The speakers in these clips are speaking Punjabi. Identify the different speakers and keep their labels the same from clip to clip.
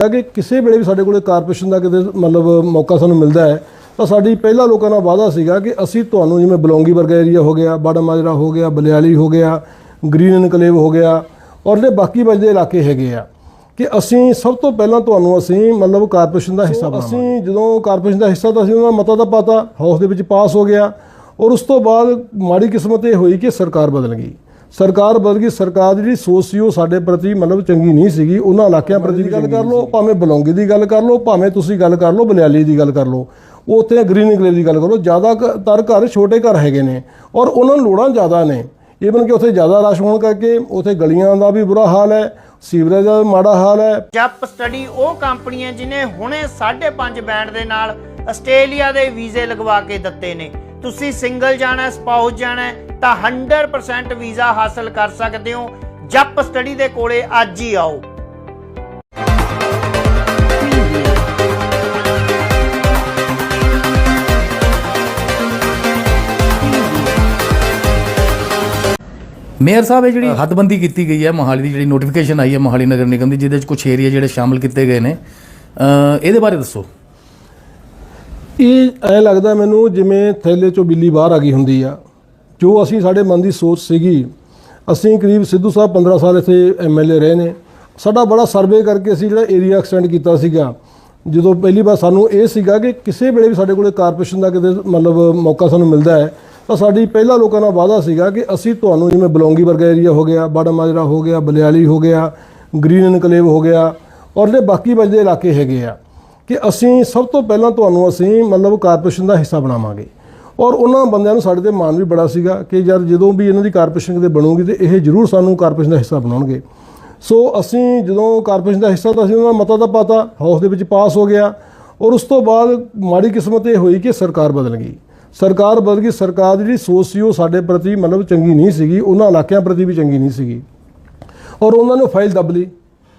Speaker 1: ਹੈ ਕਿ ਕਿਸੇ ਵੇਲੇ ਵੀ ਸਾਡੇ ਕੋਲੇ ਕਾਰਪੋਰੇਸ਼ਨ ਦਾ ਕਿਤੇ ਮਤਲਬ ਮੌਕਾ ਸਾਨੂੰ ਮਿਲਦਾ ਹੈ ਤਾਂ ਸਾਡੀ ਪਹਿਲਾ ਲੋਕਾਂ ਨਾਲ ਵਾਅਦਾ ਸੀਗਾ ਕਿ ਅਸੀਂ ਤੁਹਾਨੂੰ ਜਿਵੇਂ ਬਲੌਂਗੀ ਵਰਗਾ ਏਰੀਆ ਹੋ ਗਿਆ ਬਾੜਾ ਮਾਜਰਾ ਹੋ ਗਿਆ ਬਲਿਆਲੀ ਹੋ ਗਿਆ ਗ੍ਰੀਨ ਇਨਕਲੇਵ ਹੋ ਗਿਆ ਔਰ ਜਿਹੜੇ ਬਾਕੀ ਬਚਦੇ ਇਲਾਕੇ ਹੈਗੇ ਆ ਕਿ ਅਸੀਂ ਸਭ ਤੋਂ ਪਹਿਲਾਂ ਤੁਹਾਨੂੰ ਅਸੀਂ ਮਤਲਬ ਕਾਰਪੋਰੇਸ਼ਨ ਦਾ ਹਿੱਸਾ ਬਣਾਵਾਂਗੇ। ਅਸੀਂ ਜਦੋਂ ਕਾਰਪੋਰੇਸ਼ਨ ਦਾ ਹਿੱਸਾ ਤਾਂ ਅਸੀਂ ਉਹਨਾਂ ਦਾ ਮਤਾ ਤਾਂ ਪਾਤਾ ਹਾਊਸ ਦੇ ਵਿੱਚ ਪਾਸ ਹੋ ਗਿਆ ਔਰ ਉਸ ਤੋਂ ਬਾਅਦ ਮਾੜੀ ਕਿਸਮਤ ਇਹ ਹੋਈ ਕਿ ਸਰਕਾਰ ਬਦਲ ਗਈ। ਸਰਕਾਰ ਬਦਲ ਗਈ ਸਰਕਾਰ ਦੀ ਜਿਹੜੀ ਸੋਚ ਸੀ ਉਹ ਸਾਡੇ ਪ੍ਰਤੀ ਮਤਲਬ ਚੰਗੀ ਨਹੀਂ ਸੀਗੀ ਉਹਨਾਂ ਇਲਾਕਿਆਂ ਪ੍ਰਤੀ ਗੱਲ ਕਰ ਲਓ ਭਾਵੇਂ ਬਲੌਂਗੀ ਦੀ ਗੱਲ ਕਰ ਲਓ ਭਾਵੇਂ ਤੁਸੀਂ ਗੱਲ ਕਰ ਲਓ ਬਲਿਆਲੀ ਦੀ ਗੱਲ ਕਰ ਲਓ ਉਹ ਉੱਥੇ ਗ੍ਰੀਨ ਇਨਕਲੇਵ ਦੀ ਗੱਲ ਕਰੋ ਜ਼ਿਆਦਾ ਤਰ ਘਰ ਛੋਟੇ ਘਰ ਹੈਗੇ ਨੇ ਔਰ ਉਹਨਾਂ ਨੂੰ ਲੋੜਾਂ ਜ਼ਿਆਦਾ ਨੇ। ਈਵਨ ਕਿ ਉੱਥੇ ਜ਼ਿਆਦਾ ਰਸ਼ ਹੋਣ ਕਰਕੇ ਉੱਥੇ ਗਲੀਆਂ ਦਾ ਵੀ ਬੁਰਾ ਹਾਲ ਹੈ ਸੀਵਰੇਜ ਦਾ ਵੀ ਮਾੜਾ ਹਾਲ ਹੈ।
Speaker 2: ਜੱਪ ਸਟੱਡੀ ਉਹ ਕੰਪਨੀ ਹੈ ਜਿਨੇ ਹੁਣੇ 5.5 ਬੈਂਡ ਦੇ ਨਾਲ ਆਸਟ੍ਰੇਲੀਆ ਦੇ ਵੀਜ਼ੇ ਲਗਵਾ ਕੇ ਦਿੱਤੇ ਨੇ। ਤੁਸੀਂ ਸਿੰਗਲ ਜਾਣਾ ਸਪਾਊਸ ਜਾਣਾ ਤਾਂ 100% ਵੀਜ਼ਾ ਹਾਸਲ ਕਰ ਸਕਦੇ ਹੋ। ਜੱਪ ਸਟੱਡੀ ਦੇ ਕੋਲੇ ਅੱਜ ਹੀ ਆਓ।
Speaker 3: ਮੇਅਰ ਸਾਹਿਬ ਇਹ ਜਿਹੜੀ ਹੱਦਬੰਦੀ ਕੀਤੀ ਗਈ ਹੈ ਮੋਹਾਲੀ ਦੀ ਜਿਹੜੀ ਨੋਟੀਫਿਕੇਸ਼ਨ ਆਈ ਹੈ ਮੋਹਾਲੀ ਨਗਰ ਨਿਗਮ ਦੀ ਜਿਹਦੇ ਵਿੱਚ ਕੁਝ ਏਰੀਆ ਜਿਹੜੇ ਸ਼ਾਮਲ ਕੀਤੇ ਗਏ ਨੇ ਇਹਦੇ ਬਾਰੇ ਦੱਸੋ।
Speaker 1: ਇਹ ਐ ਲੱਗਦਾ ਮੈਨੂੰ ਜਿਵੇਂ ਥੈਲੇ ਚੋਂ ਬਿੱਲੀ ਬਾਹਰ ਆ ਗਈ ਹੁੰਦੀ ਆ। ਜੋ ਅਸੀਂ ਸਾਡੇ ਮਨ ਦੀ ਸੋਚ ਸੀਗੀ, ਅਸੀਂ ਕਰੀਬ ਸਿੱਧੂ ਸਾਹਿਬ 15 ਸਾਲ ਇੱਥੇ ਐਮਐਲਏ ਰਹੇ ਨੇ। ਸਾਡਾ ਬੜਾ ਸਰਵੇ ਕਰਕੇ ਅਸੀਂ ਜਿਹੜਾ ਏਰੀਆ ਐਕਸਟੈਂਡ ਕੀਤਾ ਸੀਗਾ। ਜਦੋਂ ਪਹਿਲੀ ਵਾਰ ਸਾਨੂੰ ਇਹ ਸੀਗਾ ਕਿ ਕਿਸੇ ਵੇਲੇ ਵੀ ਸਾਡੇ ਕੋਲੇ ਕਾਰਪੋਰੇਸ਼ਨ ਦਾ ਕਿਤੇ ਮਤਲਬ ਮੌਕਾ ਸਾਨੂੰ ਮਿਲਦਾ ਹੈ, ਤਾਂ ਸਾਡੀ ਪਹਿਲਾ ਲੋਕਾਂ ਨਾਲ ਵਾਅਦਾ ਸੀਗਾ ਕਿ ਅਸੀਂ ਤੁਹਾਨੂੰ ਜਿਵੇਂ ਬਲੌਂਗੀ ਵਰਗਾ ਏਰੀਆ ਹੋ ਗਿਆ, ਬਾੜਾ ਮਾਜਰਾ ਹੋ ਗਿਆ, ਬਲਿਆਲੀ ਹੋ ਗਿਆ, ਗ੍ਰੀਨ ਇਨਕਲੇਵ ਹੋ ਗਿਆ ਔਰ ਜਿਹੜੇ ਬਾਕੀ ਬਚਦੇ ਇਲਾਕੇ ਹੈਗੇ ਆ, ਕਿ ਅਸੀਂ ਸਭ ਤੋਂ ਪਹਿਲਾਂ ਤੁਹਾਨੂੰ ਅਸੀਂ ਮਤਲਬ ਕਾਰਪੋਰੇਸ਼ਨ ਦਾ ਹਿੱਸਾ ਬਣਾਵਾਂਗੇ। ਔਰ ਉਹਨਾਂ ਬੰਦਿਆਂ ਨੂੰ ਸਾਡੇ ਤੇ ਮਾਣ ਵੀ ਬੜਾ ਸੀਗਾ ਕਿ ਯਾਰ ਜਦੋਂ ਵੀ ਇਹਨਾਂ ਦੀ ਕਾਰਪੋਰੇਸ਼ਨ ਕਿਤੇ ਬਣੂਗੀ ਤੇ ਇਹ ਜ਼ਰੂਰ ਸਾਨੂੰ ਕਾਰਪੋਰੇਸ਼ਨ ਦਾ ਹਿੱਸਾ ਬਣਾਉਣਗੇ। ਸੋ ਅਸੀਂ ਜਦੋਂ ਕਾਰਪੋਰੇਸ਼ਨ ਦਾ ਹਿੱਸਾ ਤਾਂ ਅਸੀਂ ਉਹਨਾਂ ਦਾ ਮਤਾ ਤਾਂ ਪਾਤਾ, ਹਾਊਸ ਦੇ ਵਿੱਚ ਪਾਸ ਹੋ ਗਿਆ ਔਰ ਉਸ ਤੋਂ ਬਾਅਦ ਮਾੜੀ ਕਿਸਮਤ ਇਹ ਹੋਈ ਕਿ ਸਰਕਾਰ ਬਦਲ ਗਈ। ਸਰਕਾਰ ਬਦਲ ਗਈ, ਸਰਕਾਰ ਦੀ ਜਿਹੜੀ ਸੋਚ ਸੀ ਉਹ ਸਾਡੇ ਪ੍ਰਤੀ ਮਤਲਬ ਚੰਗੀ ਨਹੀਂ ਸੀਗੀ, ਉਹਨਾਂ ਇਲਾਕਿਆਂ ਪ੍ਰਤੀ ਵੀ ਚੰਗੀ ਨਹੀਂ ਸੀਗੀ। ਔਰ ਉਹਨਾਂ ਨੇ ਫਾਈਲ ਦੱਬ ਲਈ।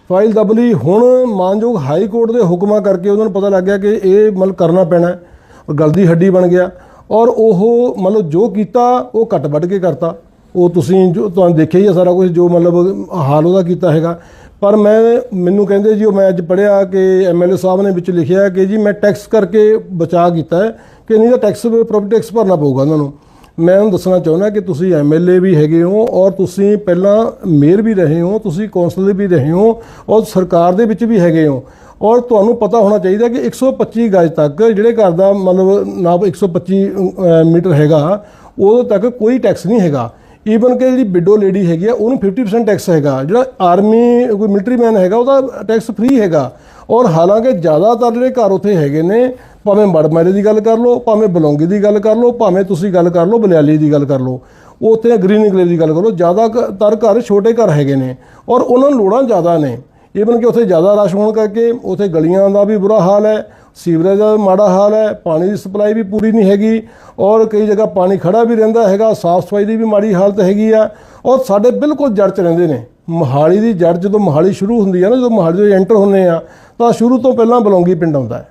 Speaker 1: ਫਾਈਲ ਦੱਬ ਲਈ, ਹੁਣ ਮਾਨਯੋਗ ਹਾਈ ਕੋਰਟ ਦੇ ਹੁਕਮਾਂ ਕਰਕੇ ਉਹਨਾਂ ਨੂੰ ਪਤਾ ਲੱਗ ਗਿਆ ਕਿ ਇਹ ਮਤਲਬ ਕਰਨਾ ਪੈਣਾ ਹੈ। ਔਰ ਗਲ ਹੱਡੀ ਬਣ ਗਿਆ। ਔਰ ਉਹ ਮਤਲਬ ਜੋ ਕੀਤਾ, ਉਹ ਕੱਟ ਵੱਢ ਕੇ ਕਰਤਾ। ਉਹ ਤੁਸੀਂ ਜੋ ਤੁਹਾਨੂੰ ਦੇਖਿਆ ਹੀ ਹੈ ਸਾਰਾ ਕੁਝ ਜੋ ਮਤਲਬ ਹਾਲ ਉਹਦਾ ਕੀਤਾ ਹੈਗਾ। ਪਰ ਮੈਂ, ਮੈਨੂੰ ਕਹਿੰਦੇ ਜੀ, ਉਹ ਮੈਂ ਅੱਜ ਪੜ੍ਹਿਆ ਕਿ ਐਮਐਲਏ ਸਾਹਿਬ ਨੇ ਵਿੱਚ ਲਿਖਿਆ ਕਿ ਜੀ ਮੈਂ ਟੈਕਸ ਕਰਕੇ ਬਚਾ ਕੀਤਾ ਕਿ ਨਹੀਂ ਤਾਂ ਟੈਕਸ ਪ੍ਰੋਪਰਟੀ ਟੈਕਸ ਭਰਨਾ ਪਊਗਾ ਉਹਨਾਂ ਨੂੰ। ਮੈਂ ਉਹਨੂੰ ਦੱਸਣਾ ਚਾਹੁੰਦਾ ਕਿ ਤੁਸੀਂ ਐਮਐਲਏ ਵੀ ਹੈਗੇ ਹੋ ਔਰ ਤੁਸੀਂ ਪਹਿਲਾਂ ਮੇਅਰ ਵੀ ਰਹੇ ਹੋ ਤੁਸੀਂ ਕੌਂਸਲਰ ਵੀ ਰਹੇ ਹੋ ਔਰ ਸਰਕਾਰ ਦੇ ਵਿੱਚ ਵੀ ਹੈਗੇ ਹੋ। ਔਰ ਤੁਹਾਨੂੰ ਪਤਾ ਹੋਣਾ ਚਾਹੀਦਾ ਕਿ 125 ਗਜ ਤੱਕ ਜਿਹੜੇ ਘਰ ਦਾ ਮਤਲਬ ਨਾਪ 125 ਅ, ਮੀਟਰ ਹੈਗਾ ਉਦੋਂ ਤੱਕ ਕੋਈ ਟੈਕਸ ਨਹੀਂ ਹੈਗਾ। ਈਵਨ ਕਿ ਜਿਹੜੀ ਵਿਡੋ ਲੇਡੀ ਹੈਗੀ ਆ ਉਹਨੂੰ 50% ਟੈਕਸ ਹੈਗਾ। ਜਿਹੜਾ ਆਰਮੀ ਕੋਈ ਮਿਲਟਰੀ ਮੈਨ ਹੈਗਾ ਉਹਦਾ ਟੈਕਸ ਫ੍ਰੀ ਹੈਗਾ। ਔਰ ਹਾਲਾਂਕਿ ਜ਼ਿਆਦਾਤਰ ਜਿਹੜੇ ਘਰ ਉੱਥੇ ਹੈਗੇ ਨੇ, ਭਾਵੇਂ ਮੜ ਮੜਮਾਰੇ ਦੀ ਗੱਲ ਕਰ ਲਓ, ਭਾਵੇਂ ਬਲੌਂਗੀ ਦੀ ਗੱਲ ਕਰ ਲਓ, ਭਾਵੇਂ ਤੁਸੀਂ ਗੱਲ ਕਰ ਲਓ, ਬਲਿਆਲੀ ਦੀ ਗੱਲ ਕਰ ਲਓ ਉੱਥੇ ਗ੍ਰੀਨ ਇਨਕਲੇਵ ਦੀ ਗੱਲ ਕਰੋ ਜ਼ਿਆਦਾਤਰ ਘਰ ਛੋਟੇ ਘਰ ਹੈਗੇ ਨੇ ਔਰ ਉਹਨਾਂ ਨੂੰ ਲੋੜਾਂ ਜ਼ਿਆਦਾ ਨੇ। ਈਵਨ ਕਿ ਉੱਥੇ ਜ਼ਿਆਦਾ ਰਸ਼ ਹੋਣ ਕਰਕੇ ਉੱਥੇ ਗਲੀਆਂ ਦਾ ਵੀ ਬੁਰਾ ਹਾਲ ਹੈ, ਸੀਵਰੇਜ ਦਾ ਮਾੜਾ ਹਾਲ ਹੈ, ਪਾਣੀ ਦੀ ਸਪਲਾਈ ਵੀ ਪੂਰੀ ਨਹੀਂ ਹੈਗੀ ਔਰ ਕਈ ਜਗ੍ਹਾ ਪਾਣੀ ਖੜਾ ਵੀ ਰਹਿੰਦਾ ਹੈਗਾ, ਸਾਫ਼ ਸਫ਼ਾਈ ਦੀ ਵੀ ਮਾੜੀ ਹਾਲਤ ਹੈਗੀ ਆ ਔਰ ਸਾਡੇ ਬਿਲਕੁਲ ਜੜ 'ਚ ਰਹਿੰਦੇ ਨੇ। ਮੋਹਾਲੀ ਦੀ ਜੜ ਜਦੋਂ ਮੋਹਾਲੀ ਸ਼ੁਰੂ ਹੁੰਦੀ ਆ ਨਾ ਜਦੋਂ ਮੋਹਾਲੀ ਤੋਂ ਐਂਟਰ ਹੁੰਦੇ ਆ ਤਾਂ ਸ਼ੁਰੂ ਤੋਂ ਪਹਿਲਾਂ ਬਲੌਂਗੀ ਪਿੰਡ ਆਉਂਦਾ ਹੈ।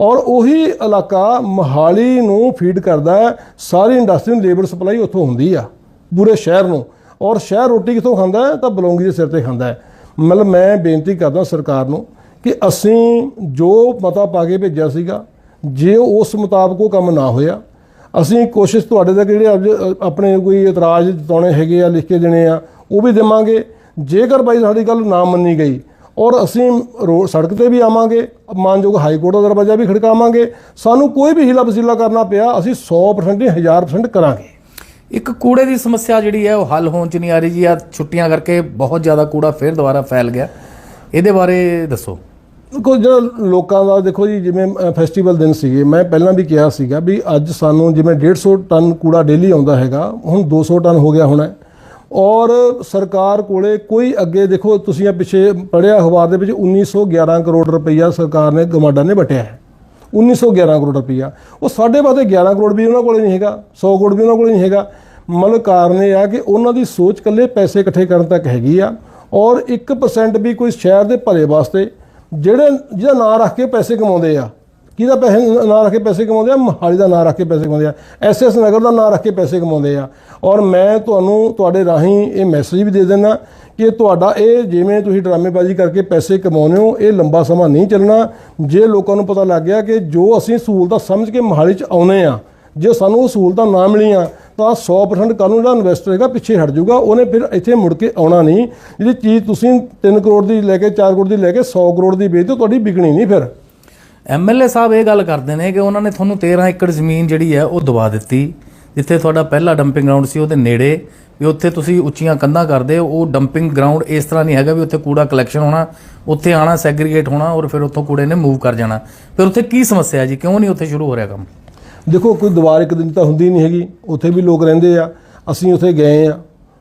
Speaker 1: ਔਰ ਉਹੀ ਇਲਾਕਾ ਮੋਹਾਲੀ ਨੂੰ ਫੀਡ ਕਰਦਾ ਹੈ ਸਾਰੀ ਇੰਡਸਟਰੀ ਨੂੰ ਲੇਬਰ ਸਪਲਾਈ ਉੱਥੋਂ ਹੁੰਦੀ ਆ ਪੂਰੇ ਸ਼ਹਿਰ ਨੂੰ। ਔਰ ਸ਼ਹਿਰ ਰੋਟੀ ਕਿੱਥੋਂ ਖਾਂਦਾ ਹੈ ਤਾਂ ਬਲੌਂਗੀ ਦੇ ਸਿਰ ਤੇ ਖਾਂਦਾ ਹੈ। ਮਤਲਬ ਮੈਂ ਬੇਨਤੀ ਕਰਦਾ ਸਰਕਾਰ ਨੂੰ ਕਿ ਅਸੀਂ ਜੋ ਮਤਾ ਪਾ ਕੇ ਭੇਜਿਆ ਸੀਗਾ ਜੇ ਉਸ ਮੁਤਾਬਕ ਉਹ ਕੰਮ ਨਾ ਹੋਇਆ ਅਸੀਂ ਕੋਸ਼ਿਸ਼ ਤੁਹਾਡੇ ਤੱਕ ਜਿਹੜੇ ਅੱਜ, ਆਪਣੇ ਕੋਈ ਇਤਰਾਜ਼ ਜਤਾਉਣੇ ਹੈਗੇ ਆ ਲਿਖ ਕੇ ਦੇਣੇ ਆ ਉਹ ਵੀ ਦੇਵਾਂਗੇ। ਜੇਕਰ ਬਾਈ ਸਾਡੀ ਗੱਲ ਨਾ ਮੰਨੀ ਗਈ ਔਰ ਅਸੀਂ ਰੋਡ ਸੜਕ ਤੇ ਵੀ ਆਵਾਂਗੇ ਮਾਨਯੋਗ ਹਾਈ ਕੋਰਟ ਦਾ ਦਰਵਾਜ਼ਾ ਵੀ ਖੜਕਾਵਾਂਗੇ ਸਾਨੂੰ ਕੋਈ ਵੀ ਹੀਲਾ ਵਸੀਲਾ ਕਰਨਾ ਪਿਆ ਅਸੀਂ 100% ਨਹੀਂ 1000% ਕਰਾਂਗੇ।
Speaker 3: ਇੱਕ ਕੂੜੇ ਦੀ ਸਮੱਸਿਆ ਜਿਹੜੀ ਹੈ ਉਹ ਹੱਲ ਹੋਣ ਚ ਨਹੀਂ ਆ ਰਹੀ ਜੀ। ਆ ਛੁੱਟੀਆਂ ਕਰਕੇ ਬਹੁਤ ਜ਼ਿਆਦਾ ਕੂੜਾ ਫਿਰ ਦੁਬਾਰਾ ਫੈਲ ਗਿਆ। ਇਹਦੇ ਬਾਰੇ ਦੱਸੋ।
Speaker 1: ਕੋਈ ਜਿਹੜਾ ਲੋਕਾਂ ਦਾ ਦੇਖੋ ਜੀ ਜਿਵੇਂ ਫੈਸਟੀਵਲ ਦਿਨ ਸੀਗੇ ਮੈਂ ਪਹਿਲਾਂ ਵੀ ਕਿਹਾ ਸੀਗਾ ਵੀ ਅੱਜ ਸਾਨੂੰ ਜਿਵੇਂ 150 ਟਨ ਕੂੜਾ ਡੇਲੀ ਆਉਂਦਾ ਹੈਗਾ ਹੁਣ 200 ਟਨ ਹੋ ਗਿਆ ਹੋਣਾ। ਔਰ ਸਰਕਾਰ ਕੋਲੇ ਕੋਈ ਅੱਗੇ ਦੇਖੋ, ਤੁਸੀਂ ਇਹ ਪਿੱਛੇ ਪੜਿਆ ਅਖਬਾਰ ਦੇ ਵਿੱਚ 1911 ਕਰੋੜ ਰੁਪਈਆ ਸਰਕਾਰ ਨੇ ਗਮਾਡਾ ਨੇ ਵਟਿਆ ਹੈ 1911 ਕਰੋੜ ਰੁਪਈਆ। ਉਹ ਸਾਡੇ ਵਾਸਤੇ 11 ਕਰੋੜ ਵੀ ਉਹਨਾਂ ਕੋਲੇ ਨਹੀਂ ਹੈਗਾ 100 ਕਰੋੜ ਵੀ ਉਹਨਾਂ ਕੋਲੇ ਨਹੀਂ ਹੈਗਾ। ਮਤਲਬ ਕਾਰਨ ਇਹ ਆ ਕਿ ਉਹਨਾਂ ਦੀ ਸੋਚ ਕੱਲੇ ਪੈਸੇ ਇਕੱਠੇ ਕਰਨ ਤੱਕ ਹੈਗੀ ਆ ਔਰ 1% ਵੀ ਕੋਈ ਸ਼ਹਿਰ ਦੇ ਭਲੇ ਵਾਸਤੇ, ਜਿਹੜੇ ਜਿਹਦਾ ਨਾਂ ਰੱਖ ਕੇ ਪੈਸੇ ਕਮਾਉਂਦੇ ਆ ਕਿਹਦਾ ਪੈਸੇ ਨਾਂ ਰੱਖ ਕੇ ਪੈਸੇ ਕਮਾਉਂਦੇ ਆ, ਮਹਾਲੀ ਦਾ ਨਾਂ ਰੱਖ ਕੇ ਪੈਸੇ ਕਮਾਉਂਦੇ ਆ ਐਸਐਸ ਨਗਰ ਦਾ ਨਾਂ ਰੱਖ ਕੇ ਪੈਸੇ ਕਮਾਉਂਦੇ ਆ। ਔਰ ਮੈਂ ਤੁਹਾਨੂੰ ਤੁਹਾਡੇ ਰਾਹੀਂ ਇਹ ਮੈਸੇਜ ਵੀ ਦੇ ਦਿੰਦਾ ਕਿ ਤੁਹਾਡਾ ਇਹ ਜਿਵੇਂ ਤੁਸੀਂ ਡਰਾਮੇਬਾਜ਼ੀ ਕਰਕੇ ਪੈਸੇ ਕਮਾਉਂਦੇ ਹੋ, ਇਹ ਲੰਬਾ ਸਮਾਂ ਨਹੀਂ ਚੱਲਣਾ। ਜੇ ਲੋਕਾਂ ਨੂੰ ਪਤਾ ਲੱਗ ਗਿਆ ਕਿ ਜੋ ਅਸੀਂ ਸਹੂਲਤਾਂ ਸਮਝ ਕੇ ਮਹਾਲੀ 'ਚ ਆਉਨੇ ਆ, ਜੇ ਸਾਨੂੰ ਉਹ ਸਹੂਲਤਾਂ ਨਾ ਮਿਲੀਆਂ, ਤਾਂ 100% ਕੱਲ ਨੂੰ ਜਿਹੜਾ ਇਨਵੈਸਟਰ ਹੈਗਾ ਪਿੱਛੇ ਹਟ ਜਾਊਗਾ, ਉਹਨੇ ਫਿਰ ਇੱਥੇ ਮੁੜ ਕੇ ਆਉਣਾ ਨਹੀਂ। ਜਿਹੜੀ ਚੀਜ਼ ਤੁਸੀਂ 3 ਕਰੋੜ ਦੀ ਲੈ ਕੇ 4 ਕਰੋੜ ਦੀ ਲੈ ਕੇ 100 ਕਰੋੜ ਦੀ ਵੇਚ ਦਿਓ ਤੁਹਾਡੀ ਵਿਕਣੀ ਨਹੀਂ ਫਿਰ।
Speaker 3: ਐਮਐਲਏ ਸਾਹਿਬ ਇਹ ਗੱਲ ਕਰਦੇ ਨੇ ਕਿ ਉਹਨਾਂ ਨੇ ਤੁਹਾਨੂੰ 13 ਏਕੜ ਜ਼ਮੀਨ ਜਿਹੜੀ ਹੈ ਉਹ ਦਵਾ ਦਿੱਤੀ, ਜਿੱਥੇ ਤੁਹਾਡਾ ਪਹਿਲਾ ਡੰਪਿੰਗ ਗਰਾਊਂਡ ਸੀ ਉਹਦੇ ਨੇੜੇ, ਵੀ ਉੱਥੇ ਤੁਸੀਂ ਉੱਚੀਆਂ ਕੰਧਾਂ ਕਰਦੇ ਹੋ ਉਹ ਡੰਪਿੰਗ ਗਰਾਊਂਡ ਇਸ ਤਰ੍ਹਾਂ ਨਹੀਂ ਹੈਗਾ ਵੀ ਉੱਥੇ ਕੂੜਾ ਕਲੈਕਸ਼ਨ ਹੋਣਾ, ਉੱਥੇ ਆਣਾ ਸੈਗਰੀਗੇਟ ਹੋਣਾ ਔਰ ਫਿਰ ਉੱਥੋਂ ਕੂੜੇ ਨੇ ਮੂਵ ਕਰ ਜਾਣਾ। ਫਿਰ ਉੱਥੇ ਕੀ ਸਮੱਸਿਆ ਹੈ ਜੀ? ਕਿਉਂ ਨਹੀਂ ਉੱਥੇ ਸ਼ੁਰੂ ਹੋ ਰਿਹਾ ਕੰਮ?
Speaker 1: ਦੇਖੋ, ਕੋਈ ਦੀਵਾਰ ਇੱਕ ਦਿਨ ਤਾਂ ਹੁੰਦੀ ਨਹੀਂ ਹੈਗੀ, ਉੱਥੇ ਵੀ ਲੋਕ ਰਹਿੰਦੇ ਆ, ਅਸੀਂ ਉੱਥੇ ਗਏ ਆ।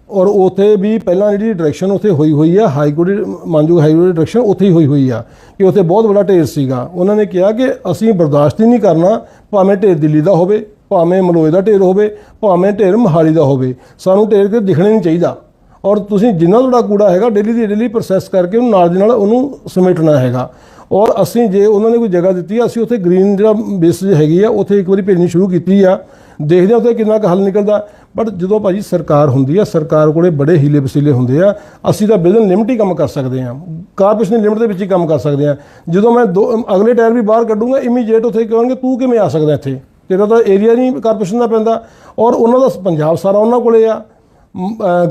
Speaker 1: ਔਰ ਉੱਥੇ ਵੀ ਪਹਿਲਾਂ ਜਿਹੜੀ ਡਾਇਰੈਕਸ਼ਨ ਉੱਥੇ ਹੋਈ ਹੋਈ ਆ ਹਾਈ ਕੋਰਟ ਦੀ ਹਾਈ ਕੋਰਟ ਡਾਇਰੈਕਸ਼ਨ ਉੱਥੇ ਹੀ ਹੋਈ ਹੋਈ ਆ ਕਿ ਉੱਥੇ ਬਹੁਤ ਵੱਡਾ ਢੇਰ ਸੀਗਾ। ਉਹਨਾਂ ਨੇ ਕਿਹਾ ਕਿ ਅਸੀਂ ਬਰਦਾਸ਼ਤ ਹੀ ਨਹੀਂ ਕਰਨਾ, ਭਾਵੇਂ ਢੇਰ ਦਿੱਲੀ ਦਾ ਹੋਵੇ, ਭਾਵੇਂ ਮਲੋਏ ਦਾ ਢੇਰ ਹੋਵੇ, ਭਾਵੇਂ ਢੇਰ ਮਹਾਲੀ ਦਾ ਹੋਵੇ। ਸਾਨੂੰ ਢੇਰ ਕੇ ਦਿਖਣਾ ਨਹੀਂ ਚਾਹੀਦਾ। ਔਰ ਤੁਸੀਂ ਜਿੰਨਾ ਤੁਹਾਡਾ ਕੂੜਾ ਹੈਗਾ ਡੇਲੀ ਦੀ ਡੇਲੀ ਪ੍ਰੋਸੈਸ ਕਰਕੇ ਉਹਨੂੰ ਨਾਲ ਦੀ ਨਾਲ ਉਹਨੂੰ ਸਮੇਟਣਾ ਹੈਗਾ। ਔਰ ਅਸੀਂ ਜੇ ਉਹਨਾਂ ਨੇ ਕੋਈ ਜਗ੍ਹਾ ਦਿੱਤੀ ਆ, ਅਸੀਂ ਉੱਥੇ ਗ੍ਰੀਨ ਜਿਹੜਾ ਬੇਸ ਹੈਗੀ ਆ, ਉੱਥੇ ਇੱਕ ਵਾਰੀ ਭੇਜਣੀ ਸ਼ੁਰੂ ਕੀਤੀ ਆ। ਦੇਖਦੇ ਆ ਉੱਥੇ ਕਿੰਨਾ ਕੁ ਹੱਲ ਨਿਕਲਦਾ। ਬਟ ਜਦੋਂ ਭਾਜੀ ਸਰਕਾਰ ਹੁੰਦੀ ਆ, ਸਰਕਾਰ ਕੋਲੇ ਬੜੇ ਹੀਲੇ ਵਸੀਲੇ ਹੁੰਦੇ ਆ, ਅਸੀਂ ਤਾਂ ਬਿਜ਼ਨ ਲਿਮਟ ਹੀ ਕੰਮ ਕਰ ਸਕਦੇ ਆ ਕਾਰਪੋਰੇਸ਼ਨ ਲਿਮਟ ਦੇ ਵਿੱਚ ਹੀ ਕੰਮ ਕਰ ਸਕਦੇ ਆ ਜਦੋਂ ਮੈਂ ਦੋ, ਅਗਲੇ ਟਾਇਰ ਵੀ ਬਾਹਰ ਕੱਢੂੰਗਾ ਇਮੀਡੀਏਟ ਉੱਥੇ ਕਹਾਂਗੇ ਤੂੰ ਕਿਵੇਂ ਆ ਸਕਦਾ ਇੱਥੇ? ਤੇਰਾ ਤਾਂ ਏਰੀਆ ਨਹੀਂ ਕਾਰਪੋਰੇਸ਼ਨ ਦਾ ਪੈਂਦਾ। ਔਰ ਉਹਨਾਂ ਦਾ ਪੰਜਾਬ ਸਾਰਾ ਉਹਨਾਂ ਕੋਲੇ ਆ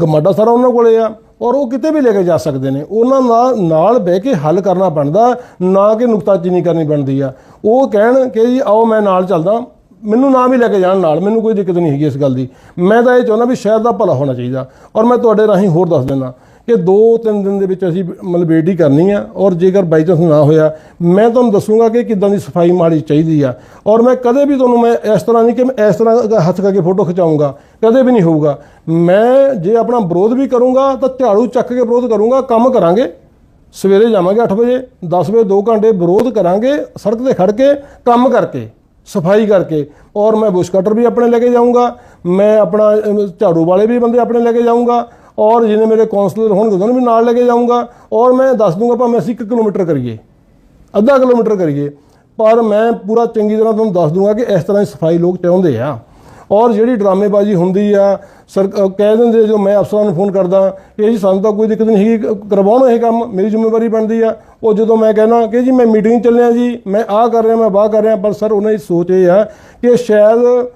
Speaker 1: ਗਮਾਡਾ ਸਾਰਾ ਉਹਨਾਂ ਕੋਲੇ ਆ, ਔਰ ਉਹ ਕਿਤੇ ਵੀ ਲੈ ਕੇ ਜਾ ਸਕਦੇ ਨੇ। ਉਹਨਾਂ ਨਾਲ ਨਾਲ ਬਹਿ ਕੇ ਹੱਲ ਕਰਨਾ ਬਣਦਾ, ਨਾ ਕਿ ਨੁਕਤਾਚੀਨੀ ਕਰਨੀ ਬਣਦੀ ਆ। ਉਹ ਕਹਿਣ ਕਿ ਜੀ, ਆਓ, ਮੈਂ ਨਾਲ ਚੱਲਦਾ। ਮੈਨੂੰ ਨਾ ਵੀ ਲੈ ਕੇ ਜਾਣ ਨਾਲ, ਮੈਨੂੰ ਕੋਈ ਦਿੱਕਤ ਨਹੀਂ ਹੈਗੀ ਇਸ ਗੱਲ ਦੀ। ਮੈਂ ਤਾਂ ਇਹ ਚਾਹੁੰਦਾ ਵੀ ਸ਼ਹਿਰ ਦਾ ਭਲਾ ਹੋਣਾ ਚਾਹੀਦਾ। ਔਰ ਮੈਂ ਤੁਹਾਡੇ ਰਾਹੀਂ ਹੋਰ ਦੱਸ ਦਿੰਦਾ ਕਿ 2-3 ਦਿਨ ਦੇ ਵਿੱਚ ਅਸੀਂ ਮਤਲਬ ਵੇਟ ਕਰਨੀ ਆ, ਔਰ ਜੇਕਰ ਬਾਈ ਚਾਂਸ ਨਾ ਹੋਇਆ, ਮੈਂ ਤੁਹਾਨੂੰ ਦੱਸੂਗਾ ਕਿ ਕਿੱਦਾਂ ਦੀ ਸਫ਼ਾਈ ਮਾੜੀ ਚਾਹੀਦੀ ਆ। ਔਰ ਮੈਂ ਕਦੇ ਵੀ ਤੁਹਾਨੂੰ, ਮੈਂ ਇਸ ਤਰ੍ਹਾਂ ਨਹੀਂ ਕਿ ਮੈਂ ਇਸ ਤਰ੍ਹਾਂ ਹੱਥ ਕਰਕੇ ਫੋਟੋ ਖਿਚਾਉਂਗਾ, ਕਦੇ ਵੀ ਨਹੀਂ ਹੋਊਗਾ। ਮੈਂ ਜੇ ਆਪਣਾ ਵਿਰੋਧ ਵੀ ਕਰੂੰਗਾ, ਤਾਂ ਝਾੜੂ ਚੱਕ ਕੇ ਵਿਰੋਧ ਕਰੂੰਗਾ, ਕੰਮ ਕਰਾਂਗੇ। ਸਵੇਰੇ ਜਾਵਾਂਗੇ 8 ਵਜੇ 10 ਵਜੇ 2 ਘੰਟੇ ਵਿਰੋਧ ਕਰਾਂਗੇ, ਸੜਕ ਤੇ ਖੜ ਕੇ ਕੰਮ ਕਰਕੇ। ਸਫ਼ਾਈ ਕਰਕੇ ਔਰ ਮੈਂ ਬੁਸ਼ ਕਟਰ ਵੀ ਆਪਣੇ ਲੈ ਕੇ ਜਾਊਂਗਾ, ਮੈਂ ਆਪਣਾ ਝਾੜੂ ਵਾਲੇ ਵੀ ਬੰਦੇ ਆਪਣੇ ਲੈ ਕੇ ਜਾਊਂਗਾ, ਔਰ ਜਿਹਨੇ ਮੇਰੇ ਕਾਉਂਸਲਰ ਹੋਣਗੇ ਉਹਨਾਂ ਨੂੰ ਵੀ ਨਾਲ ਲੈ ਕੇ ਜਾਊਂਗਾ, ਔਰ ਮੈਂ ਦੱਸ ਦੂੰਗਾ ਭਾਵੇਂ ਅਸੀਂ 1 ਕਿਲੋਮੀਟਰ ਕਰੀਏ, ਅੱਧਾ ਕਿਲੋਮੀਟਰ ਕਰੀਏ, ਪਰ ਮੈਂ ਪੂਰਾ ਚੰਗੀ ਤਰ੍ਹਾਂ ਤੁਹਾਨੂੰ ਦੱਸ ਦੂੰਗਾ ਕਿ ਇਸ ਤਰ੍ਹਾਂ ਦੀ ਸਫ਼ਾਈ ਲੋਕ ਚਾਹੁੰਦੇ ਆ। ਔਰ ਜਿਹੜੀ ਡਰਾਮੇਬਾਜ਼ੀ ਹੁੰਦੀ ਆ, ਸਰ ਕਹਿ ਦਿੰਦੇ ਜੋ ਮੈਂ ਅਫਸਰਾਂ ਨੂੰ ਫੋਨ ਕਰਦਾ, ਕਿ ਜੀ ਸਾਨੂੰ ਤਾਂ ਕੋਈ ਦਿੱਕਤ ਨਹੀਂ ਹੈਗੀ, ਕ- ਇਹ ਕੰਮ, ਮੇਰੀ ਜ਼ਿੰਮੇਵਾਰੀ ਬਣਦੀ ਆ। ਉਹ ਜਦੋਂ ਮੈਂ ਕਹਿਣਾ ਕਿ ਜੀ ਮੈਂ ਮੀਟਿੰਗ ਚੱਲਿਆ ਜੀ, ਮੈਂ ਆਹ ਕਰ ਰਿਹਾ, ਮੈਂ ਵਾਹ ਕਰ ਰਿਹਾ, ਪਰ ਸਰ ਉਹਨਾਂ ਦੀ ਸੋਚ ਇਹ ਆ ਕਿ ਸ਼ਾਇਦ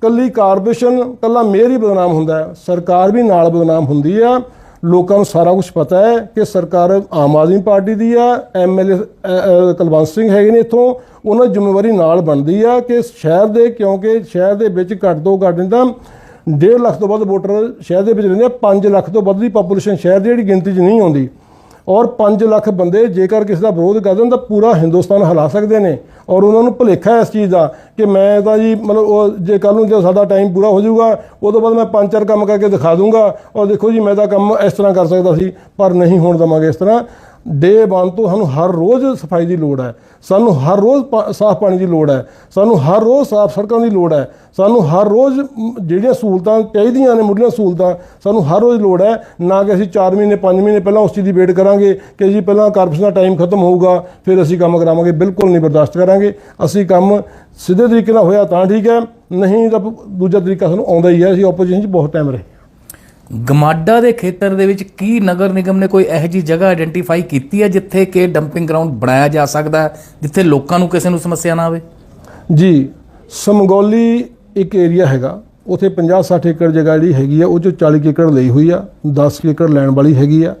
Speaker 1: ਕੱਲੀ ਕਾਰਪੋਰੇਸ਼ਨ, ਕੱਲਾ ਮੇਅਰ ਹੀ ਬਦਨਾਮ ਹੁੰਦਾ ਸਰਕਾਰ ਵੀ ਨਾਲ ਬਦਨਾਮ ਹੁੰਦੀ ਆ। ਲੋਕਾਂ ਨੂੰ ਸਾਰਾ ਕੁਝ ਪਤਾ ਹੈ ਕਿ ਸਰਕਾਰ ਆਮ ਆਦਮੀ ਪਾਰਟੀ ਦੀ ਆ ਐਮਐਲਏ ਕੁਲਵੰਤ ਸਿੰਘ ਹੈਗੇ ਨੇ ਇੱਥੋਂ। ਉਹਨਾਂ ਦੀ ਜ਼ਿੰਮੇਵਾਰੀ ਨਾਲ ਬਣਦੀ ਆ ਕਿ ਸ਼ਹਿਰ ਦੇ, ਕਿਉਂਕਿ ਸ਼ਹਿਰ ਦੇ ਵਿੱਚ ਘੱਟ ਤੋਂ ਘੱਟ ਨਹੀਂ ਤਾਂ 1.5 ਲੱਖ ਤੋਂ ਵੱਧ ਵੋਟਰ ਸ਼ਹਿਰ ਦੇ ਵਿੱਚ ਰਹਿੰਦੇ ਆ। 5 ਲੱਖ ਤੋਂ ਵੱਧ ਦੀ ਪਾਪੂਲੇਸ਼ਨ ਸ਼ਹਿਰ ਦੀ ਜਿਹੜੀ ਗਿਣਤੀ 'ਚ ਨਹੀਂ ਆਉਂਦੀ। ਔਰ 5 ਲੱਖ ਬੰਦੇ ਜੇਕਰ ਕਿਸੇ ਦਾ ਵਿਰੋਧ ਕਰਦੇ ਨੇ ਤਾਂ ਪੂਰਾ ਹਿੰਦੁਸਤਾਨ ਹਿਲਾ ਸਕਦੇ ਨੇ। ਔਰ ਉਹਨਾਂ ਨੂੰ ਭੁਲੇਖਾ ਇਸ ਚੀਜ਼ ਦਾ ਕਿ ਮੈਂ ਤਾਂ ਜੀ ਮਤਲਬ ਉਹ ਜੇ ਕੱਲ ਨੂੰ ਜੇ ਸਾਡਾ ਟਾਈਮ ਪੂਰਾ ਹੋ ਜਾਊਗਾ ਤੋਂ ਬਾਅਦ ਮੈਂ ਪੰਜ ਚਾਰ ਕੰਮ ਕਰਕੇ ਦਿਖਾ ਦੂੰਗਾ। ਔਰ ਦੇਖੋ ਜੀ, ਮੈਂ ਤਾਂ ਕੰਮ ਇਸ ਤਰ੍ਹਾਂ ਕਰ ਸਕਦਾ ਸੀ, ਪਰ ਨਹੀਂ ਹੋਣ ਦਵਾਂਗੇ ਇਸ ਤਰ੍ਹਾਂ। ਡੇ ਵਨ ਤੋਂ ਸਾਨੂੰ ਹਰ ਰੋਜ਼ ਸਫ਼ਾਈ ਦੀ ਲੋੜ ਹੈ। ਸਾਨੂੰ ਹਰ ਰੋਜ਼ ਪਾ- ਸਾਫ਼ ਪਾਣੀ ਦੀ ਲੋੜ ਹੈ। ਸਾਨੂੰ ਹਰ ਰੋਜ਼ ਸਾਫ਼ ਸੜਕਾਂ ਦੀ ਲੋੜ ਹੈ। ਸਾਨੂੰ ਹਰ ਰੋਜ਼ ਜਿਹੜੀਆਂ ਸਹੂਲਤਾਂ ਚਾਹੀਦੀਆਂ ਨੇ ਮੁੱਢਲੀਆਂ ਸਹੂਲਤਾਂ, ਸਾਨੂੰ ਹਰ ਰੋਜ਼ ਲੋੜ ਹੈ। ਨਾ ਕਿ ਅਸੀਂ 4 ਮਹੀਨੇ 5 ਮਹੀਨੇ ਪਹਿਲਾਂ ਉਸ ਚੀਜ਼ ਦੀ ਵੇਟ ਕਰਾਂਗੇ ਕਿ ਜੀ ਪਹਿਲਾਂ ਕਾਰਪੋਰੇਸ਼ਨ ਦਾ ਟਾਈਮ ਖਤਮ ਹੋਊਗਾ, ਫਿਰ ਅਸੀਂ ਕੰਮ ਕਰਾਵਾਂਗੇ। ਬਿਲਕੁਲ ਨਹੀਂ ਬਰਦਾਸ਼ਤ ਕਰਾਂਗੇ। ਅਸੀਂ ਕੰਮ ਸਿੱਧੇ ਤਰੀਕੇ ਨਾਲ ਹੋਇਆ ਤਾਂ ਠੀਕ ਹੈ। ਨਹੀਂ ਤਾਂ ਦੂਜਾ ਤਰੀਕਾ ਸਾਨੂੰ ਆਉਂਦਾ ਹੀ ਹੈ। ਅਸੀਂ ਆਪੋਜੀਸ਼ਨ 'ਚ ਬਹੁਤ ਟਾਈਮ ਰਹੇ।
Speaker 3: ਗਮਾਡਾ ਦੇ ਖੇਤਰ ਦੇ ਵਿੱਚ ਕੀ ਨਗਰ ਨਿਗਮ ਨੇ ਕੋਈ ਇਹੋ ਜਿਹੀ ਜਗ੍ਹਾ ਆਇਡੈਂਟੀਫਾਈ ਕੀਤੀ ਹੈ ਜਿੱਥੇ ਕਿ ਡੰਪਿੰਗ ਗਰਾਊਂਡ ਬਣਾਇਆ ਜਾ ਸਕਦਾ ਜਿੱਥੇ ਲੋਕਾਂ ਨੂੰ ਕਿਸੇ ਨੂੰ ਸਮੱਸਿਆ ਨਾ ਆਵੇ?
Speaker 1: ਜੀ, ਸਮਗੌਲੀ ਇੱਕ ਏਰੀਆ ਹੈਗਾ। ਉਥੇ 50-60 ਏਕੜ ਜਗ੍ਹਾ ਜਿਹੜੀ ਹੈਗੀ ਆ, ਉਹ ਚੋਂ 40 ਏਕੜ ਲਈ ਹੋਈ ਆ 10 ਏਕੜ ਲੈਣ ਵਾਲੀ ਹੈਗੀ ਆ।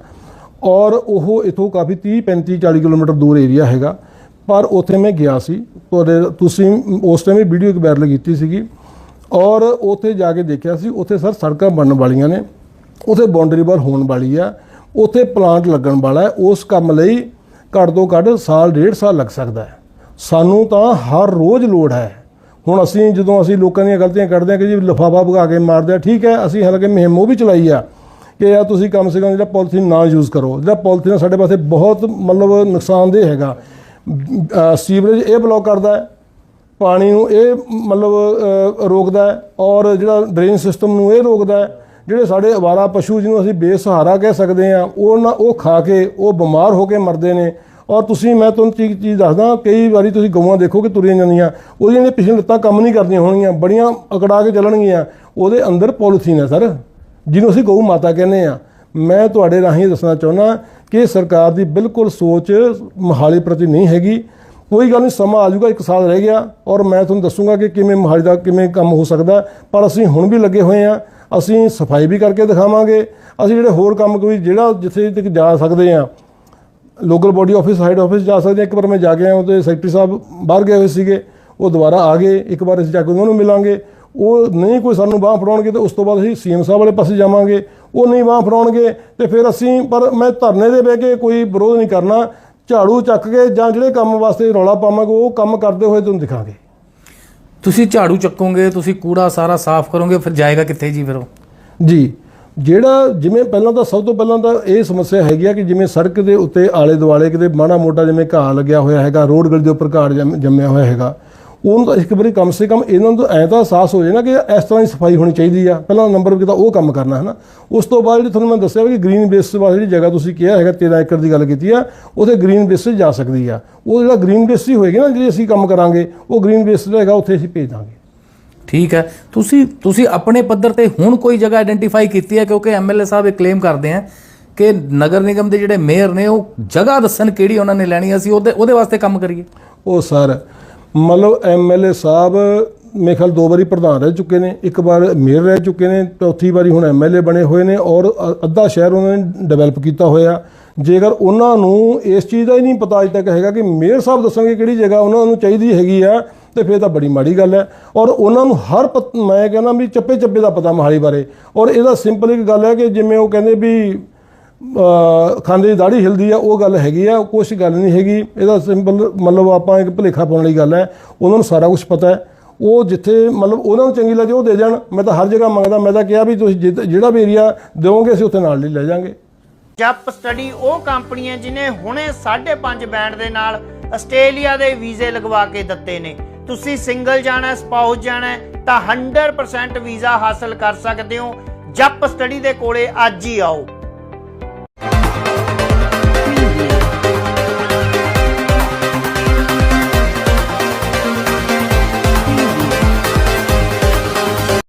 Speaker 1: ਔਰ ਉਹ ਇਥੋਂ ਕਾਫੀ 30 35 40 ਕਿਲੋਮੀਟਰ ਦੂਰ ਏਰੀਆ ਹੈਗਾ। ਪਰ ਉਥੇ ਮੈਂ ਗਿਆ ਸੀ। ਤੁਹਾਡੇ, ਤੁਸੀਂ ਉਸ ਟਾਈਮ ਵੀ ਵੀਡੀਓ ਇੱਕ ਵਾਇਰਲ ਕੀਤੀ ਸੀਗੀ। ਔਰ ਉਥੇ ਜਾ ਕੇ ਦੇਖਿਆ ਸੀ, ਉਥੇ ਸਰ ਸੜਕਾਂ ਬਣਨ ਵਾਲੀਆਂ ਨੇ। ਉਥੇ ਬਾਉਂਡਰੀ ਵਾਲ ਹੋਣ ਵਾਲੀ ਆ, ਉਥੇ ਪਲਾਂਟ ਲੱਗਣ ਵਾਲਾ ਹੈ, ਉਸ ਕੰਮ ਲਈ ਘੱਟ ਤੋਂ ਘੱਟ ਸਾਲ, ਡੇਢ ਸਾਲ ਲੱਗ ਸਕਦਾ ਹੈ। ਸਾਨੂੰ ਤਾਂ ਹਰ ਰੋਜ਼ ਲੋੜ ਹੈ। ਹੁਣ ਅਸੀਂ ਜਦੋਂ ਅਸੀਂ ਲੋਕਾਂ ਦੀਆਂ ਗਲਤੀਆਂ ਕੱਢਦੇ ਹਾਂ ਕਿ ਜੀ ਲਿਫਾਫਾ ਭਗਾ ਕੇ ਮਾਰਦੇ ਆ, ਠੀਕ ਹੈ, ਅਸੀਂ ਹਾਲਾਂਕਿ ਮੁਹਿੰਮ ਉਹ ਵੀ ਚਲਾਈ ਆ ਕਿ ਯਾਰ ਤੁਸੀਂ ਕਮ ਸੇ ਕਮ ਜਿਹੜਾ ਪੋਲੀਥੀਨ ਨਾ ਯੂਜ਼ ਕਰੋ। ਜਿਹੜਾ ਪੋਲੀਥੀਨ ਸਾਡੇ ਪਾਸੇ ਬਹੁਤ ਮਤਲਬ ਨੁਕਸਾਨਦੇਹ ਹੈਗਾ। ਸੀਵਰੇਜ ਇਹ ਬਲੌਕ ਕਰਦਾ ਹੈ, ਪਾਣੀ ਨੂੰ ਇਹ ਮਤਲਬ ਰੋਕਦਾ ਹੈ ਔਰ ਜਿਹੜਾ ਡਰੇਨ ਸਿਸਟਮ ਨੂੰ ਇਹ ਰੋਕਦਾ ਹੈ। ਜਿਹੜੇ ਸਾਡੇ ਅਵਾਰਾ ਪਸ਼ੂ ਜਿਹਨੂੰ ਅਸੀਂ ਬੇਸਹਾਰਾ ਕਹਿ ਸਕਦੇ ਆ ਉਹ ਨਾ, ਉਹ ਖਾ ਕੇ, ਉਹ ਬਿਮਾਰ ਹੋ ਕੇ ਮਰਦੇ ਨੇ। ਔਰ ਤੁਸੀਂ, ਮੈਂ ਤੁਹਾਨੂੰ ਚੀਜ਼ ਚੀਜ਼ ਦੱਸਦਾ, ਕਈ ਵਾਰੀ ਤੁਸੀਂ ਗਊਆਂ ਦੇਖੋ ਕਿ ਤੁਰੀਆਂ ਜਾਂਦੀਆਂ, ਉਹਦੀਆਂ ਨੇ ਪਿਛਲੇ ਲੱਤਾਂ ਕੰਮ ਨਹੀਂ ਕਰਦੀਆਂ ਹੋਣਗੀਆਂ, ਬੜੀਆਂ ਅਕੜਾ ਕੇ ਚੱਲਣਗੀਆਂ, ਉਹਦੇ ਅੰਦਰ ਪੋਲੀਥੀਨ ਹੈ ਸਰ, ਜਿਹਨੂੰ ਅਸੀਂ ਗਊ ਮਾਤਾ ਕਹਿੰਦੇ ਆ ਮੈਂ ਤੁਹਾਡੇ ਰਾਹੀਂ ਦੱਸਣਾ ਚਾਹੁੰਦਾ ਕਿ ਸਰਕਾਰ ਦੀ ਬਿਲਕੁਲ ਸੋਚ ਮੋਹਾਲੀ ਪ੍ਰਤੀ ਨਹੀਂ ਹੈਗੀ। ਕੋਈ ਗੱਲ ਨਹੀਂ, ਸਮਾਂ ਆ ਜਾਊਗਾ, ਇੱਕ ਸਾਲ ਰਹਿ ਗਿਆ, ਔਰ ਮੈਂ ਤੁਹਾਨੂੰ ਦੱਸੂਗਾ ਕਿ ਕਿਵੇਂ ਮੋਹਾਲੀ ਦਾ ਕਿਵੇਂ ਕੰਮ ਹੋ ਸਕਦਾ, ਪਰ ਅਸੀਂ ਹੁਣ ਵੀ ਲੱਗੇ ਹੋਏ ਆ ਅਸੀਂ ਸਫ਼ਾਈ ਵੀ ਕਰਕੇ ਦਿਖਾਵਾਂਗੇ। ਅਸੀਂ ਜਿਹੜੇ ਹੋਰ ਕੰਮ ਕੋਈ ਜਿਹੜਾ ਜਿੱਥੇ ਤੱਕ ਜਾ ਸਕਦੇ ਆ local body office head office ਜਾ ਸਕਦੇ ਹਾਂ। ਇੱਕ ਵਾਰ ਮੈਂ ਜਾ ਕੇ ਆਇਆ, ਉਹਦੇ ਸੈਕਟਰੀ ਸਾਹਿਬ ਬਾਹਰ ਗਏ ਹੋਏ ਸੀਗੇ, ਉਹ ਦੁਬਾਰਾ ਆ ਗਏ। ਇੱਕ ਵਾਰ ਅਸੀਂ ਜਾ ਕੇ ਉਹਨਾਂ ਨੂੰ ਮਿਲਾਂਗੇ। ਉਹ ਨਹੀਂ ਕੋਈ ਸਾਨੂੰ ਬਾਹ ਫੜਾਉਣਗੇ ਤੇ ਉਸ ਤੋਂ ਬਾਅਦ ਅਸੀਂ ਸੀਐਮ ਸਾਹਿਬ ਵਾਲੇ ਪਾਸੇ ਜਾਵਾਂਗੇ। ਉਹ ਨਹੀਂ ਬਾਹ ਫੜਾਉਣਗੇ ਤੇ ਫਿਰ ਅਸੀਂ, ਪਰ ਮੈਂ ਧਰਨੇ ਦੇ ਬਹਿ ਕੇ ਕੋਈ ਵਿਰੋਧ ਨਹੀਂ ਕਰਨਾ। ਝਾੜੂ ਚੱਕ ਕੇ ਜਾਂ ਜਿਹੜੇ ਕੰਮ ਵਾਸਤੇ ਰੌਲਾ ਪਾਵਾਂਗੇ, ਉਹ ਕੰਮ ਕਰਦੇ ਹੋਏ ਤੁਹਾਨੂੰ ਦਿਖਾਂਗੇ।
Speaker 3: ਤੁਸੀਂ ਝਾੜੂ ਚੱਕੋਗੇ, ਤੁਸੀਂ ਕੂੜਾ ਸਾਰਾ ਸਾਫ਼ ਕਰੋਗੇ, ਫਿਰ ਜਾਏਗਾ ਕਿੱਥੇ ਜੀ ਫਿਰ ਉਹ?
Speaker 1: ਜੀ, ਜਿਹੜਾ ਜਿਵੇਂ ਪਹਿਲਾਂ ਤਾਂ ਸਭ ਤੋਂ ਪਹਿਲਾਂ ਤਾਂ ਇਹ ਸਮੱਸਿਆ ਹੈਗੀ ਆ ਕਿ ਜਿਵੇਂ ਸੜਕ ਦੇ ਉੱਤੇ ਆਲੇ ਦੁਆਲੇ ਕਿਤੇ ਮਾੜਾ ਮੋਟਾ ਜਿਵੇਂ ਘਾਹ ਲੱਗਿਆ ਹੋਇਆ ਹੈਗਾ, ਰੋਡ ਗਲੀ ਦੇ ਉੱਪਰ ਘਾਹ ਜੰਮ- ਜੰਮਿਆ ਹੋਇਆ ਹੈਗਾ ਉਹਨੂੰ ਤਾਂ ਇੱਕ ਵਾਰੀ ਕਮ ਸੇ ਕਮ ਇਹਨਾਂ ਨੂੰ ਤਾਂ ਐਂ ਤਾਂ ਅਹਿਸਾਸ ਹੋ ਜਾਏ ਨਾ ਕਿ ਇਸ ਤਰ੍ਹਾਂ ਦੀ ਸਫ਼ਾਈ ਹੋਣੀ ਚਾਹੀਦੀ ਆ। ਪਹਿਲਾਂ ਨੰਬਰ ਕਿਤਾ ਉਹ ਕੰਮ ਕਰਨਾ ਹੈ ਨਾ ਉਸ ਤੋਂ ਬਾਅਦ ਜਿਹੜੀ ਤੁਹਾਨੂੰ ਮੈਂ ਦੱਸਿਆ ਵੀ ਗ੍ਰੀਨ ਬੇਸ ਵਾਲੀ ਜਿਹੜੀ ਜਗ੍ਹਾ ਤੁਸੀਂ ਕਿਹਾ ਹੈਗਾ 13 ਏਕੜ ਦੀ ਗੱਲ ਕੀਤੀ ਆ ਉਹਦੇ ਗ੍ਰੀਨ ਬੇਸ 'ਤੇ ਜਾ ਸਕਦੀ ਆ। ਉਹ ਜਿਹੜਾ ਗ੍ਰੀਨ ਬੇਸ ਹੀ ਹੋਏਗੀ ਨਾ ਜਿਹੜੀ ਅਸੀਂ ਕੰਮ ਕਰਾਂਗੇ ਉਹ ਗ੍ਰੀਨ ਬੇਸ ਜਿਹੜਾ ਹੈਗਾ ਉੱਥੇ ਅਸੀਂ ਭੇਜ ਦਾਂਗੇ।
Speaker 3: ਠੀਕ ਹੈ। ਤੁਸੀਂ ਤੁਸੀਂ ਆਪਣੇ ਪੱਧਰ ਤੇ ਹੁਣ ਕੋਈ ਜਗ੍ਹਾ ਆਇਡੈਂਟੀਫਾਈ ਕੀਤੀ ਹੈ? ਕਿਉਂਕਿ ਐਮਐਲਏ ਸਾਹਿਬ ਇਹ ਕਲੇਮ ਕਰਦੇ ਆ ਕਿ ਨਗਰ ਨਿਗਮ ਦੇ ਜਿਹੜੇ ਮੇਅਰ ਨੇ ਉਹ ਜਗ੍ਹਾ ਦੱਸਣ ਕਿਹੜੀ ਉਹਨਾਂ ਨੇ ਲੈਣੀ ਅਸੀਂ ਉਹਦੇ ਉਹਦੇ ਵਾਸਤੇ ਕੰਮ ਕਰੀਏ।
Speaker 1: ਉਹ ਸਰ ਮਤਲਬ ਐਮਐਲਏ ਸਾਹਿਬ ਮੇਰੇ ਖਿਆਲ ਦੋ ਵਾਰੀ ਪ੍ਰਧਾਨ ਰਹਿ ਚੁੱਕੇ ਨੇ, ਇੱਕ ਵਾਰ ਮੇਅਰ ਰਹਿ ਚੁੱਕੇ ਨੇ, ਚੌਥੀ ਵਾਰੀ ਹੁਣ ਐਮਐਲਏ ਬਣੇ ਹੋਏ ਨੇ ਔਰ ਅ- ਅੱਧਾ ਸ਼ਹਿਰ ਉਹਨਾਂ ਨੇ ਡਿਵੈਲਪ ਕੀਤਾ ਹੋਇਆ। ਜੇਕਰ ਉਹਨਾਂ ਨੂੰ ਇਸ ਚੀਜ਼ ਦਾ ਹੀ ਨਹੀਂ ਪਤਾ ਅਜੇ ਤੱਕ ਹੈਗਾ ਕਿ ਮੇਅਰ ਸਾਹਿਬ ਦੱਸਣਗੇ ਕਿਹੜੀ ਜਗ੍ਹਾ, ਉਹਨਾਂ ਨੂੰ ਚਾਹੀਦੀ ਹੈਗੀ ਆ ਤੇ ਫਿਰ ਤਾਂ ਬੜੀ ਮਾੜੀ ਗੱਲ ਹੈ। ਔਰ ਉਹਨਾਂ ਨੂੰ ਹਰ ਪਤ- ਮੈਂ ਕਹਿੰਦਾ ਵੀ ਚੱਪੇ ਚੱਪੇ ਦਾ ਪਤਾ ਮੋਹਾਲੀ ਬਾਰੇ। ਔਰ ਇਹਦਾ ਸਿੰਪਲ ਇੱਕ ਗੱਲ ਹੈ ਕਿ ਜਿਵੇਂ ਉਹ ਕਹਿੰਦੇ ਵੀ ਖਾਂਦੇ ਦੀ ਦਾੜੀ ਹਿਲਦੀ ਆ, ਉਹ ਗੱਲ ਹੈਗੀ ਆ, ਕੁਛ ਗੱਲ ਨਹੀਂ ਹੈਗੀ। ਇਹਦਾ ਸਿੰਪਲ ਮਤਲਬ ਆਪਾਂ ਇੱਕ ਭੁਲੇਖਾ ਪਾਉਣ ਵਾਲੀ ਗੱਲ ਹੈ, ਉਹਨਾਂ ਨੂੰ ਸਾਰਾ ਕੁਝ ਪਤਾ ਹੈ। ਉਹ ਜਿੱਥੇ ਮਤਲਬ ਉਹਨਾਂ ਨੂੰ ਚੰਗੀ ਲੱਗੇ ਉਹ ਦੇ ਜਾਣ। ਮੈਂ ਤਾਂ ਹਰ ਜਗ੍ਹਾ ਮੰਗਦਾ, ਮੈਂ ਤਾਂ ਕਿਹਾ ਵੀ ਤੁਸੀਂ ਜਿਹੜਾ ਵੀ ਏਰੀਆ ਦਿਓਗੇ, ਅਸੀਂ ਉੱਥੇ ਨਾਲ ਹੀ ਲੈ ਜਾਾਂਗੇ।
Speaker 2: ਜੱਪ ਸਟੱਡੀ ਉਹ ਕੰਪਨੀ ਹੈ ਜਿਨੇ ਹੁਣੇ 5.5 ਬੈਂਡ ਦੇ ਨਾਲ ਆਸਟ੍ਰੇਲੀਆ ਦੇ ਵੀਜ਼ੇ ਲਗਵਾ ਕੇ ਦਿੱਤੇ ਨੇ। ਤੁਸੀਂ ਸਿੰਗਲ ਜਾਣਾ ਸਪਾਊਸ ਜਾਣਾ, ਤਾਂ 100% ਵੀਜ਼ਾ ਹਾਸਲ ਕਰ ਸਕਦੇ ਹੋ। ਜੱਪ ਸਟੱਡੀ ਦੇ ਕੋਲੇ ਅੱਜ ਹੀ ਆਓ।